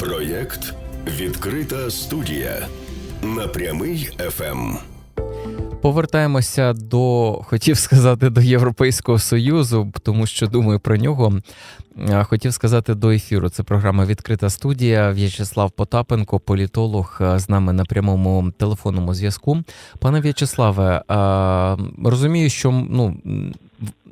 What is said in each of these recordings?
Проєкт Відкрита студія на прямий Ем. ФМ. Повертаємося до хотів сказати до Європейського союзу, тому що думаю про нього. Хотів сказати до ефіру. Це програма Відкрита студія. В'ячеслав Потапенко, політолог, з нами на прямому телефонному зв'язку. Пане В'ячеславе, розумію, що ну.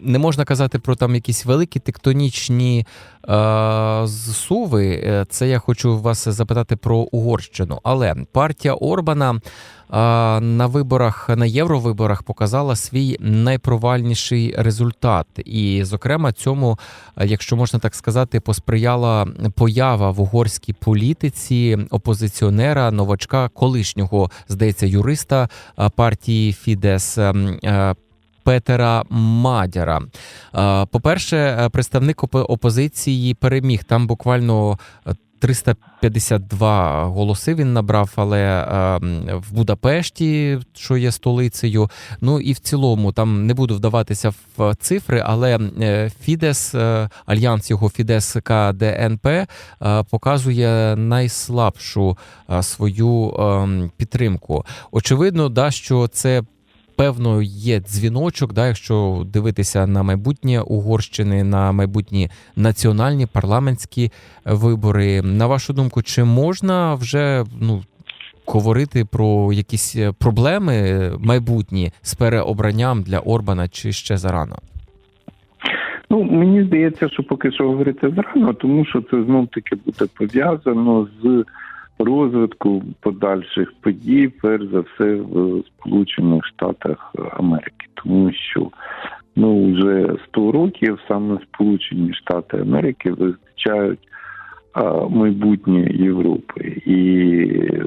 Не можна казати про там якісь великі тектонічні е, зсуви. Е, Це я хочу вас запитати про Угорщину. Але партія Орбана е, на виборах на євровиборах показала свій найпровальніший результат, і, зокрема, цьому, е, якщо можна так сказати, посприяла поява в угорській політиці опозиціонера, новачка, колишнього здається, юриста е, партії Фідес. ем, е, Петера Мадяра. Е, По-перше, е, представник опо- опозиції переміг. Там буквально е, 352 голоси він набрав, але е, в Будапешті, що є столицею. Ну і в цілому там не буду вдаватися в цифри, але е, Фідес, е, альянс його Фідес КДНП е, показує найслабшу е, свою е, підтримку. Очевидно, да, що це певно є дзвіночок, да, якщо дивитися на майбутнє Угорщини, на майбутні національні парламентські вибори. На вашу думку, чи можна вже ну говорити про якісь е, проблеми майбутні з переобранням для Орбана, чи ще зарано? Ну, мені здається, що поки що говорити зарано, тому що це знов таки буде пов'язано з розвитку подальших подій, перш за все в Сполучених Штатах Америки, тому що ну вже 100 років саме Сполучені Штати Америки визначають майбутнє Європи, і е,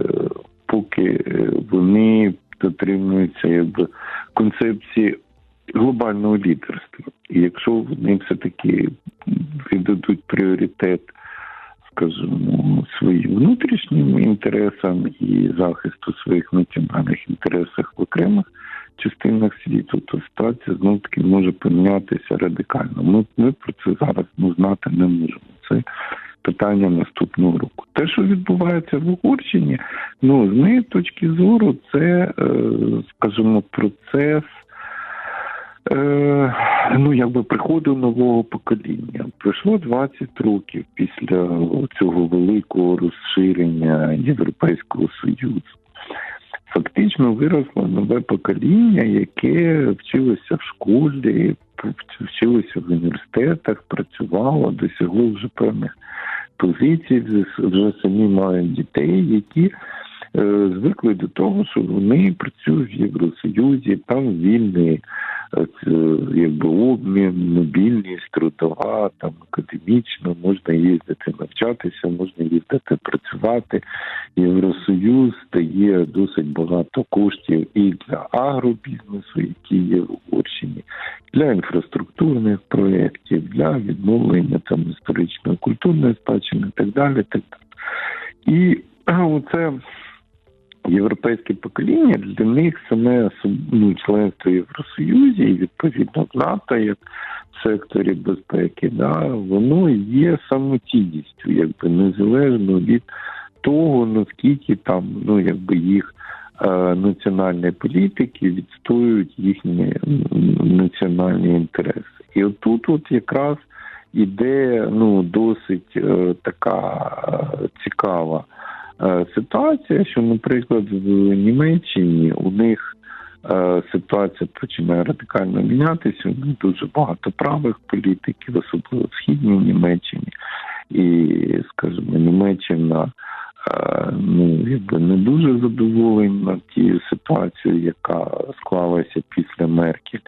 поки е, вони дотримуються якби концепції глобального лідерства. І якщо вони все-таки віддадуть пріоритет, скажімо, своїм внутрішнім інтересам і захисту своїх національних інтересів в окремих частинах світу, то ситуація знов таки може помінятися радикально. Ми, ми про це зараз ну, знати не можемо. Це питання наступного року. Те, що відбувається в Угорщині, ну з моєї точки зору, це, е, скажімо, процес. Е, ну, якби приходу нового покоління. Пройшло 20 років після цього великого розширення Європейського Союзу. Фактично виросло нове покоління, яке вчилося в школі, вчилося в університетах, працювало, досягло вже певних позицій, вже- самі мають дітей, які е, звикли до того, що вони працюють в Євросоюзі, там вільний якби обмін, мобільність, трудова, там академічно, можна їздити навчатися, можна їздити працювати. Євросоюз дає досить багато коштів і для агробізнесу, який є в Угорщині, для інфраструктурних проєктів, для відновлення там історичної культурної спадщини, і так далі. Так далі. І оце європейське покоління для них саме ну, членство в Євросоюзі і відповідно в НАТО, як в секторі безпеки, да, воно є самоцінністю, якби незалежно від того, наскільки там ну якби їх е, національні політики відстоюють їхні національні інтереси. І отут, от якраз іде ну досить е, така е, цікава ситуація, що, наприклад, в Німеччині у них е, ситуація починає радикально мінятися. У них дуже багато правих політиків, особливо в східній Німеччині, і, скажімо, Німеччина. е, Ну, якби не дуже задоволена тією ситуацією, яка склалася після Меркель.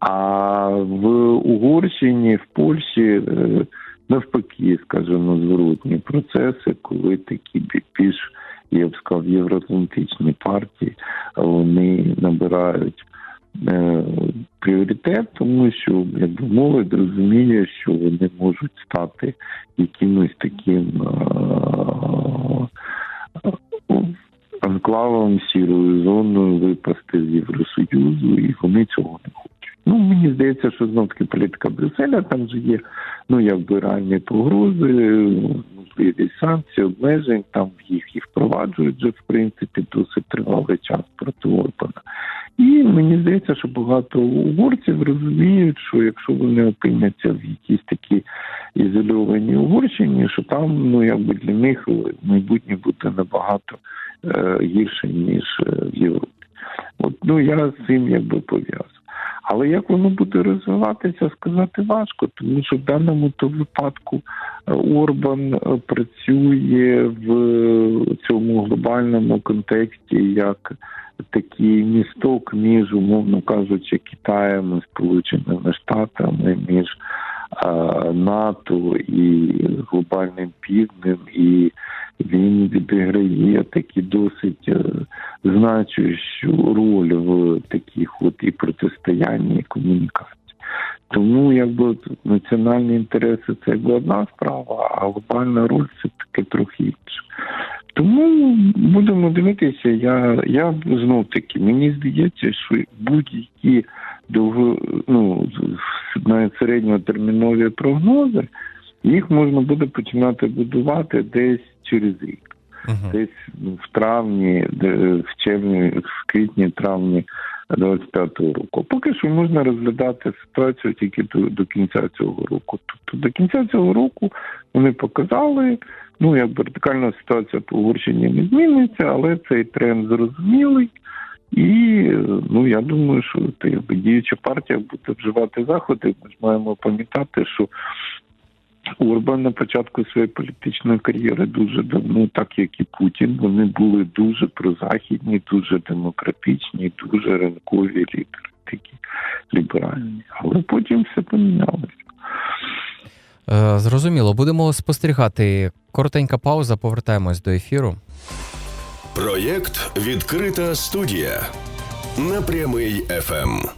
А в Угорщині, в Польщі е, навпаки, скажімо, зворотні процеси, коли такі більш, я б сказав, євроатлантичні партії вони набирають е, пріоритет, тому що якби молодь розуміє, що вони можуть стати якимось таким е, анклавом, сірою зоною випасти з Євросоюзу, і вони цього не хочуть. Ну, мені здається, що знов таки політика Брюсселя там же є ну якби реальні погрози. можливість санкцій, обмежень. Там їх і впроваджують вже в принципі досить тривалий час проти Орбана. І мені здається, що багато угорців розуміють, що якщо вони опиняться в якійсь такій ізольованій Угорщині, що там ну якби для них майбутнє буде набагато е, гірше ніж е, в Європі. От ну я з цим якби пов'язую. Але як воно буде розвиватися, сказати важко, тому що в даному то випадку е, Орбан е, працює в цьому глобальному контексті як такий місток між, умовно кажучи, Китаєм Сполученими Штатами, між е, НАТО і глобальним півднем, і він відіграє такі досить е, значущу роль в таких от і протистоянні і комунікації. Тому якби національні інтереси це якби одна справа, а глобальна роль це таке трохи інше. Тому будемо дивитися. Я, я знов таки мені здається, що будь-які довго ну навіть середньотермінові прогнози їх можна буде починати будувати десь через рік Мгм. десь в травні, в червні, в квітні, травні 25-го року. Поки що можна розглядати ситуацію тільки до, до кінця цього року. Тобто до кінця цього року вони показали, ну як вертикальна ситуація по Угорщині не зміниться, але цей тренд зрозумілий. І ну я думаю, що якби, діюча партія буде вживати заходи. Ми ж маємо пам'ятати, що Орбан на початку своєї політичної кар'єри дуже давно, так як і Путін, вони були дуже прозахідні, дуже демократичні, дуже ринкові лідери, такі ліберальні. Але потім все помінялося. Е, Зрозуміло, будемо спостерігати. Коротенька пауза, повертаємось до ефіру. Проєкт Відкрита студія на прямий ФМ.